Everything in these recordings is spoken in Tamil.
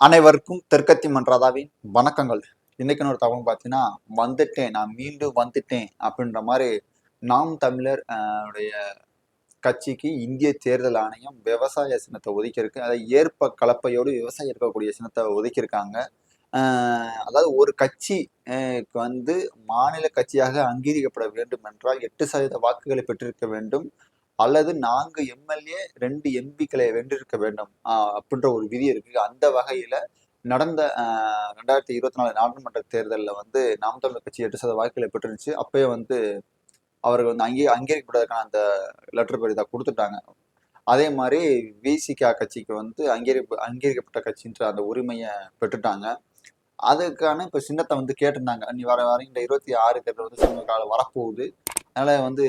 அனைவருக்கும் தெற்கத்தி மன்றாதாவின் வணக்கங்கள். இன்னைக்கு ஒரு தகவல் பார்த்தீங்கன்னா வந்துட்டேன் நான் மீண்டும் வந்துட்டேன் அப்படின்ற மாதிரி நாம் தமிழர் உடைய கட்சிக்கு இந்திய தேர்தல் ஆணையம் விவசாய சின்னத்தை ஒதுக்கியிருக்கு. அதை ஏற்ப கலப்பையோடு விவசாயம் இருக்கக்கூடிய சின்னத்தை ஒதுக்கியிருக்காங்க. அதாவது ஒரு கட்சி வந்து மாநில கட்சியாக அங்கீகரிக்கப்பட வேண்டும் என்றால் எட்டு சதவீத வாக்குகளை பெற்றிருக்க வேண்டும். அல்லது நான்கு எம்எல்ஏ ரெண்டு எம்பிக்களை வென்றிருக்க வேண்டும் அப்படின்ற ஒரு விதி இருக்கு. அந்த வகையில நடந்த ரெண்டாயிரத்தி இருபத்தி நாலு நாடாளுமன்ற தேர்தலில் வந்து நாம் தமிழர் கட்சி எட்டு சதவீத வாக்குகளை பெற்றிருந்துச்சு. அப்பயே வந்து அவர்கள் வந்து அங்கே அங்கீகரிக்கப்படுவதற்கான அந்த லெட்டர் பேர் இதை கொடுத்துட்டாங்க. அதே மாதிரி விசிகா கட்சிக்கு வந்து அங்கீகரி அங்கீகரிக்கப்பட்ட கட்சின்ற அந்த உரிமையை பெற்றுட்டாங்க. அதுக்கான இப்போ சின்னத்தை வந்து கேட்டிருந்தாங்க. நீ வர வர இந்த இருபத்தி ஆறு தேர்தல் வந்து சின்ன காலம் வரப்போகுது. அதனால வந்து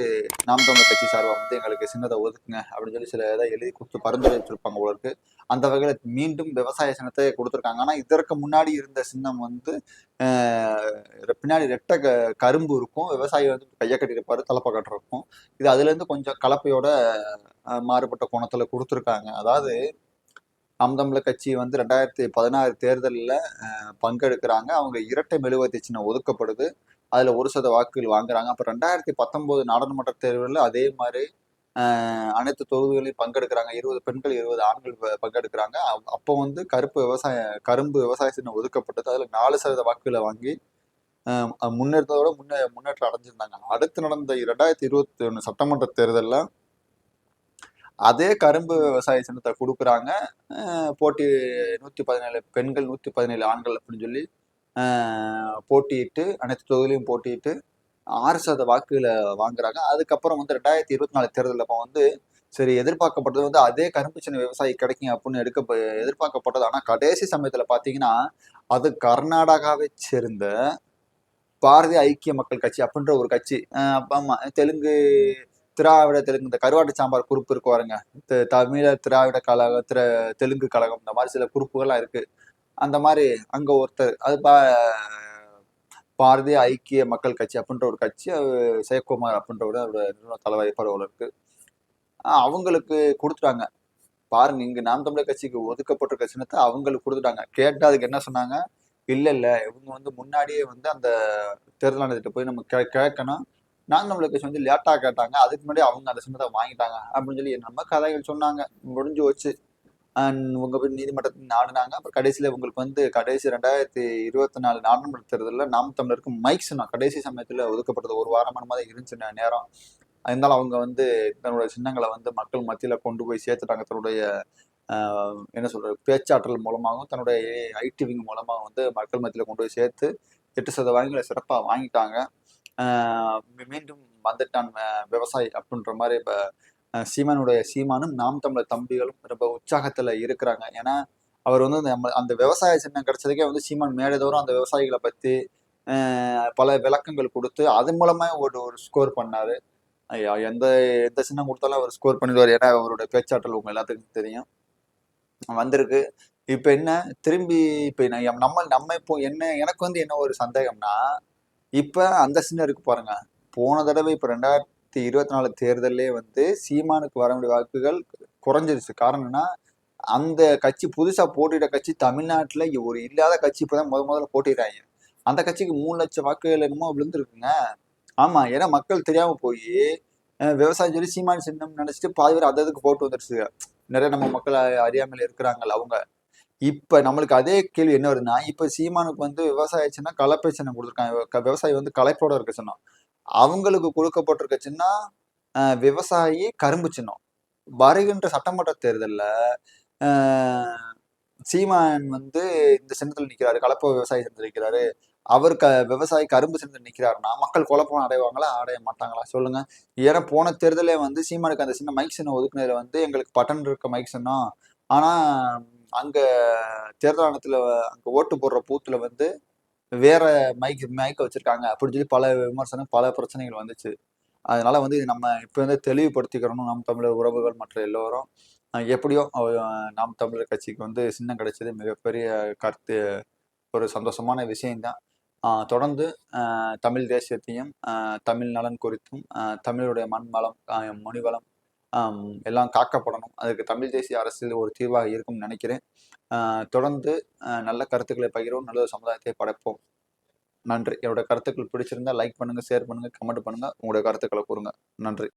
நாம் தமிழ் கட்சி சார்பாக வந்து எங்களுக்கு சின்னதை ஒதுக்குங்க அப்படின்னு சொல்லி சில இதை எழுதி கொடுத்து பரிந்துரை வச்சிருப்பாங்க உங்களுக்கு அந்த வகையில் மீண்டும் விவசாய சின்னத்தை கொடுத்துருக்காங்க. ஆனால் இதற்கு முன்னாடி இருந்த சின்னம் வந்து பின்னாடி ரெட்டை க கரும்பு இருக்கும். விவசாயி வந்து கையை கட்டியிருப்பாரு தலப்பை கட்டிருக்கும் இது அதுலேருந்து கொஞ்சம் கலப்பையோட மாறுபட்ட கோணத்தில் கொடுத்துருக்காங்க. அதாவது நாம் தமிழர் கட்சி வந்து ரெண்டாயிரத்தி பதினாறு தேர்தலில் பங்கெடுக்கிறாங்க. அவங்க இரட்டை மெழுவத்தி சின்னம் ஒதுக்கப்படுது. அதில் ஒரு சத வாக்குகள் வாங்குறாங்க. அப்போ ரெண்டாயிரத்தி பத்தொம்போது நாடாளுமன்ற தேர்தலில் அதே மாதிரி அனைத்து தொகுதிகளையும் பங்கெடுக்கிறாங்க. இருபது பெண்கள் இருபது ஆண்கள் பங்கெடுக்கிறாங்க. அப்போ வந்து கருப்பு விவசாய கரும்பு விவசாய சின்னம் ஒதுக்கப்பட்டது. அதில் நாலு சதவீத வாக்குகளை வாங்கி ஆஹ், முன்னேற்றத்தோட முன்னே முன்னேற்றம் அடைஞ்சிருந்தாங்க. அடுத்து நடந்த ரெண்டாயிரத்தி இருபத்தி ஒன்று சட்டமன்ற தேர்தலில் அதே கரும்பு விவசாய சின்னத்தை கொடுக்குறாங்க. போட்டி நூற்றி பதினேழு பெண்கள் நூற்றி பதினேழு ஆண்கள் அப்படின்னு சொல்லி போட்டியிட்டு அனைத்து தொகுதியிலையும் போட்டியிட்டு ஆறு சத வாக்குகளை வாங்குறாங்க. அதுக்கப்புறம் வந்து ரெண்டாயிரத்தி இருபத்தி நாலு தேர்தலில் அப்போ வந்து சரி எதிர்பார்க்கப்பட்டது வந்து அதே கரும்பு சின்ன விவசாயி கிடைக்கும் அப்படின்னு எடுக்க எதிர்பார்க்கப்பட்டது. ஆனால் கடைசி சமயத்தில் பார்த்தீங்கன்னா அது கர்நாடகாவை சேர்ந்த பாரதிய ஐக்கிய மக்கள் கட்சி அப்படின்ற ஒரு கட்சி. ஆஹ் தெலுங்கு திராவிட தெலுங்கு இந்த கருவாட்டு சாம்பார் குறிப்பு இருக்கு பாருங்க. தமிழர் திராவிட கழகம் திர தெலுங்கு கழகம் இந்த மாதிரி சில குறிப்புகள்லாம் இருக்கு. அந்த மாதிரி அங்க ஒருத்தர் அது பா பாரதிய ஐக்கிய மக்கள் கட்சி அப்படின்ற ஒரு கட்சி அது ஜெயக்குமார் அப்படின்ற அவரோட நிறுவன தலைவர் பரவல் இருக்கு. அவங்களுக்கு கொடுத்துட்டாங்க. பாருங்க இங்க நாம் தமிழர் கட்சிக்கு ஒதுக்கப்பட்டிருக்க சின்னத்தை அவங்களுக்கு கொடுத்துட்டாங்க. கேட்டால் அதுக்கு என்ன சொன்னாங்க? இல்லை இல்லை இவங்க வந்து முன்னாடியே வந்து அந்த தேர்தல் ஆணையத்திட்ட போய் நம்ம கே கேட்கணும். நான் நம்மளுக்கு வந்து லேட்டா கேட்டாங்க. அதுக்கு முன்னாடி அவங்க அந்த சின்னத்தை வாங்கிட்டாங்க. அப்படின்னு சொல்லி நம்ம கதைகள் சொன்னாங்க. முடிஞ்சு வச்சு அண்ட் உங்க நீதிமன்றத்தில் நாடினாங்க. அப்புறம் கடைசியில உங்களுக்கு வந்து கடைசி ரெண்டாயிரத்தி இருபத்தி நாலு நாடாளுமன்ற தேர்தலில் நாம் தமிழருக்கு மைக் சொன்னா கடைசி சமயத்துல ஒதுக்கப்பட்டது ஒரு வாரமான மாதிரி இருந்துச்சு நேரம். இருந்தாலும் அவங்க வந்து தன்னுடைய சின்னங்களை வந்து மக்கள் மத்தியில கொண்டு போய் சேர்த்துட்டாங்க. தன்னுடைய என்ன சொல்ற பேச்சாற்றல் மூலமாகவும் தன்னுடைய ஐடிவிங் மூலமாக வந்து மக்கள் மத்தியில் கொண்டு போய் சேர்த்து எட்டு சதவீதங்களை சிறப்பாக வாங்கிட்டாங்க. மீண்டும் வந்துட்டான் விவசாயி அப்படின்ற மாதிரி இப்போ சீமானுடைய சீமானும் நாம் தமிழர் தம்பிகளும் ரொம்ப உற்சாகத்தில் இருக்கிறாங்க. ஏன்னா அவர் வந்து அந்த நம்ம- அந்த விவசாய சின்னம் கிடைச்சதுக்கே வந்து சீமான் மேடைதோறும் அந்த விவசாயிகளை பற்றி பல விளக்கங்கள் கொடுத்து அது மூலமாக ஒரு ஒரு ஸ்கோர் பண்ணார். ஐயா, எந்த எந்த சின்னம் கொடுத்தாலும் அவர் ஸ்கோர் பண்ணிடுவார். ஏன்னா அவரோட பேச்சாற்றல் உங்கள் எல்லாத்துக்கும் தெரியும். வந்திருக்கு. இப்போ என்ன? திரும்பி இப்போ நம்ம நம்ம இப்போ என்ன எனக்கு வந்து என்ன ஒரு சந்தேகம்னா இப்ப அந்த சின்ன இருக்கு பாருங்க. போன தடவை இப்ப ரெண்டாயிரத்தி இருபத்தி நாலு தேர்தல்லே வந்து சீமானுக்கு வர வேண்டிய வாக்குகள் குறைஞ்சிருச்சு. காரணம்னா அந்த கட்சி புதுசா போட்டியிட கட்சி தமிழ்நாட்டுல ஒரு இல்லாத கட்சி இப்பதான் முத முதல்ல போட்டிடுறாங்க அந்த கட்சிக்கு மூணு லட்சம் வாக்குகள் என்னமோ விழுந்துருக்குங்க. ஆமா ஏன்னா மக்கள் தெரியாம போய் விவசாயம் சொல்லி சீமான் சின்னம் நினைச்சிட்டு பாதி பேர் அது அதுக்கு போட்டு வந்துருச்சு. நிறைய நம்ம மக்கள் அ- அறியாமையில இருக்கிறாங்கல்ல அவங்க இப்ப நம்மளுக்கு அதே கேள்வி என்ன வருதுன்னா இப்ப சீமானுக்கு வந்து விவசாய சின்னம் கலப்பை சின்னம் கொடுத்துருக்காங்க. விவசாயி வந்து கலப்போட இருக்க சின்னம். அவங்களுக்கு கொடுக்கப்பட்டிருக்க சின்னம் விவசாயி கரும்பு சின்னம். வருகின்ற சட்டமன்ற தேர்தலில் சீமான் வந்து இந்த சின்னத்தில் நிற்கிறாரு கலப்பை விவசாயி சின்னத்தில் நிற்கிறாரு அவர் க விவசாயி கரும்பு சின்னத்தில் நிற்கிறாருன்னா மக்கள் குழப்பம் அடைவாங்களா அடைய மாட்டாங்களா? சொல்லுங்க. ஏன்னா போன தேர்தலே வந்து சீமானுக்கு அந்த சின்ன மைக் சின்னம் ஒதுக்குனதுல வந்து எங்களுக்கு பட்டன் இருக்க மைக் சின்னம். ஆனால் அங்கே தேர்தல் ஆணையத்தில் அங்கே ஓட்டு போடுற பூத்தில் வந்து வேற மைக் மைக்க வச்சுருக்காங்க அப்படின்னு சொல்லி பல விமர்சனம் பல பிரச்சனைகள் வந்துச்சு. அதனால வந்து இது நம்ம இப்போ வந்து தெளிவுபடுத்திக்கிறணும். நம் தமிழர் உறவுகள் மற்ற எல்லோரும். எப்படியோ நாம் தமிழர் கட்சிக்கு வந்து சின்னம் கிடைச்சது மிகப்பெரிய கருத்து ஒரு சந்தோஷமான விஷயம்தான். தொடர்ந்து தமிழ் தேசியத்தையும் தமிழ் நலன் குறித்தும் தமிழருடைய தமிழுடைய மண் வளம் எல்லாம் காக்கப்படணும். அதுக்கு தமிழ் தேசிய அரசியல் ஒரு தீர்வாக இருக்கும்னு நினைக்கிறேன். தொடர்ந்து நல்ல கருத்துக்களை பகிர்வோம் நல்ல சமுதாயத்தை படைப்போம். நன்றி. என்னோட கருத்துக்கள் பிடிச்சிருந்தா லைக் பண்ணுங்க ஷேர் பண்ணுங்க கமெண்ட் பண்ணுங்க. உங்களுடைய கருத்துக்களை கூறுங்க. நன்றி.